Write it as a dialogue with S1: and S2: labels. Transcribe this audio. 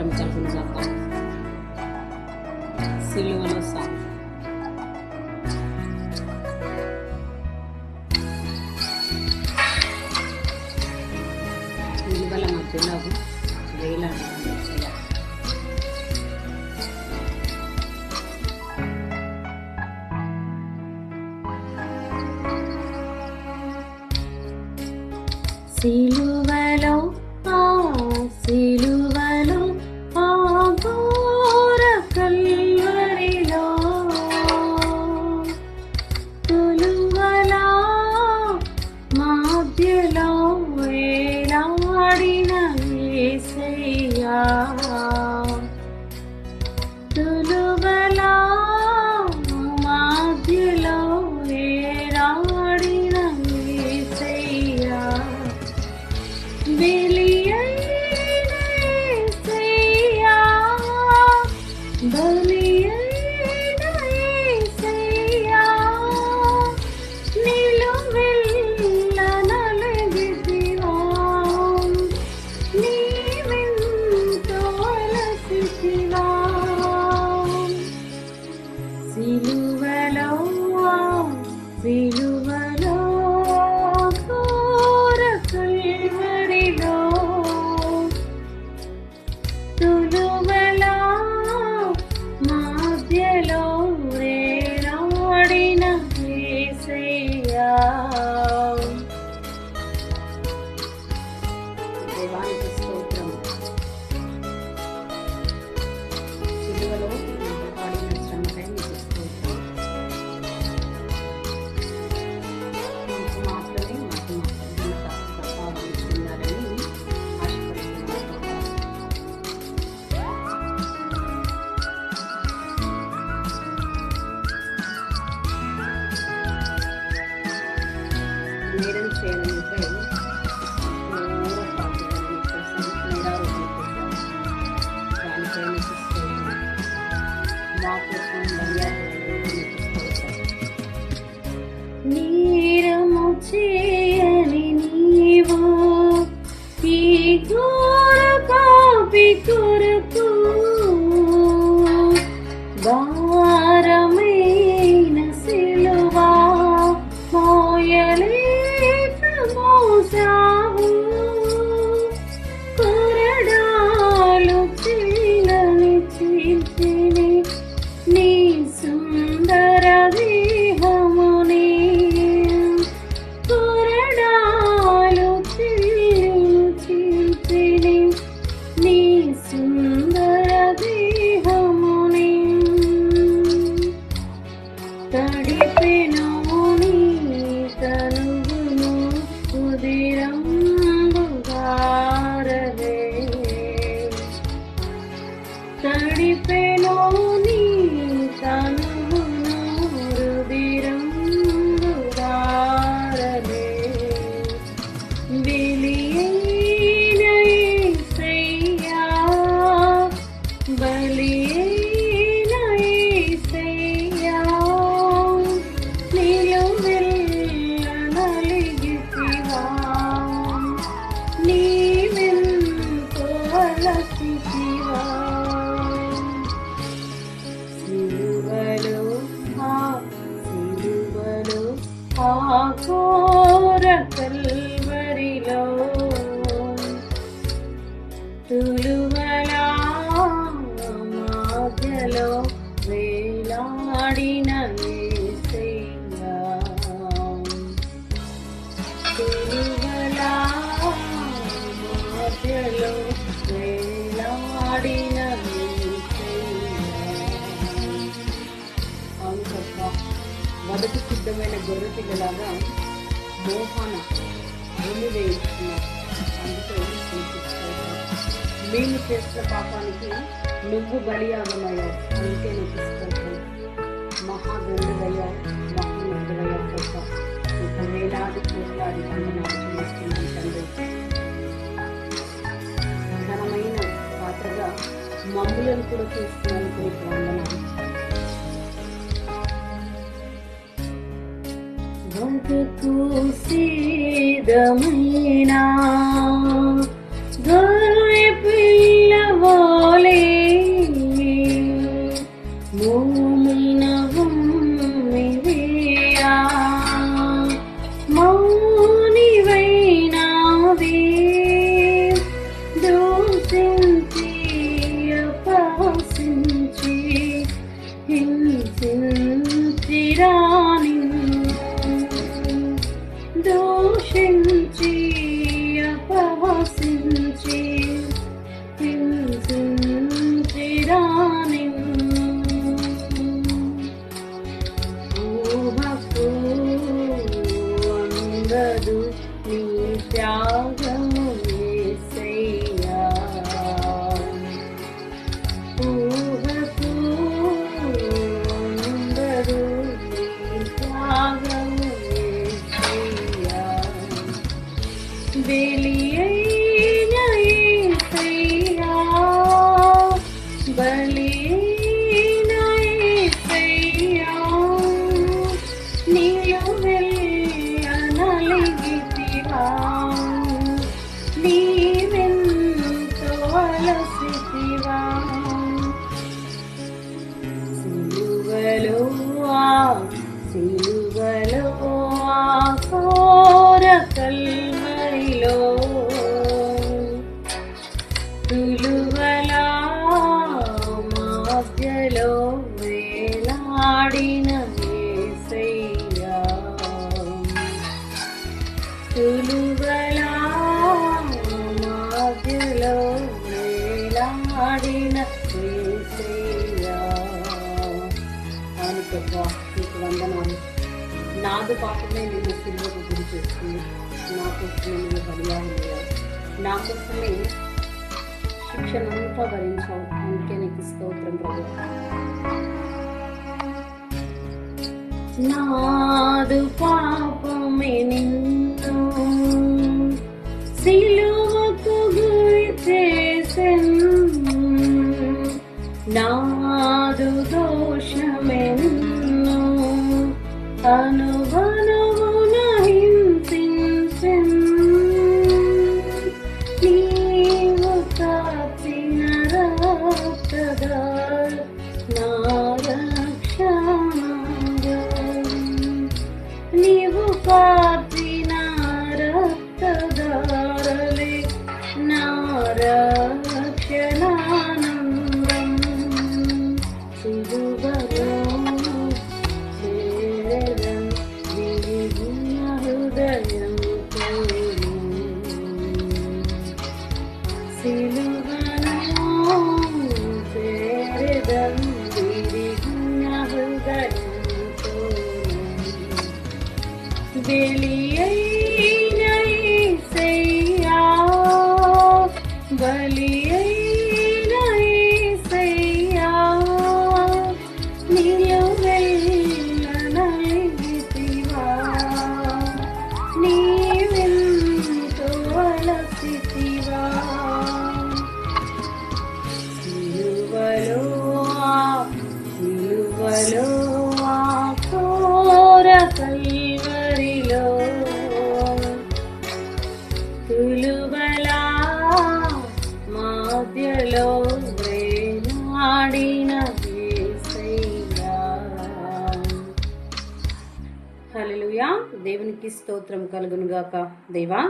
S1: ప్రపంచం చూద్దాం సిలువలో సాగు. విలువల మధ్యలో వేలాడడం సిలువ మొదటి సిద్ధమైన గొర్రె పిల్లలాగా మోహన మేము చేసిన పాపానికి నువ్వు బలియాగమయ్యావు. అందుకే నీకు మహాగంధులయ్య మహోన్నతులయ్య గొప్ప ఇక వేలాది మమ్ములను కూడా చేస్తున్నందుకు నీకు వందనాలు ബലവോ ആഘോര കൽമയിലോ തുലുവലാമാദ്യലോ വേലാടിന തുലുവലാമാദ്യലോ വേലാടിന അനുക്കപ്പ నాదు పాపమే నేను సిల్వకు గురి చేస్తుంది నా కోసమే నేను బలియాలయ్యావు నా కోసమే శిక్షణంతా భరించావు. అందుకే నీకు స్తోత్రం ప్రభు. నాదు పాపమే నిన్ను సిలువకు the dele. E aí స్తోత్రం కలుగునుగాక. దేవా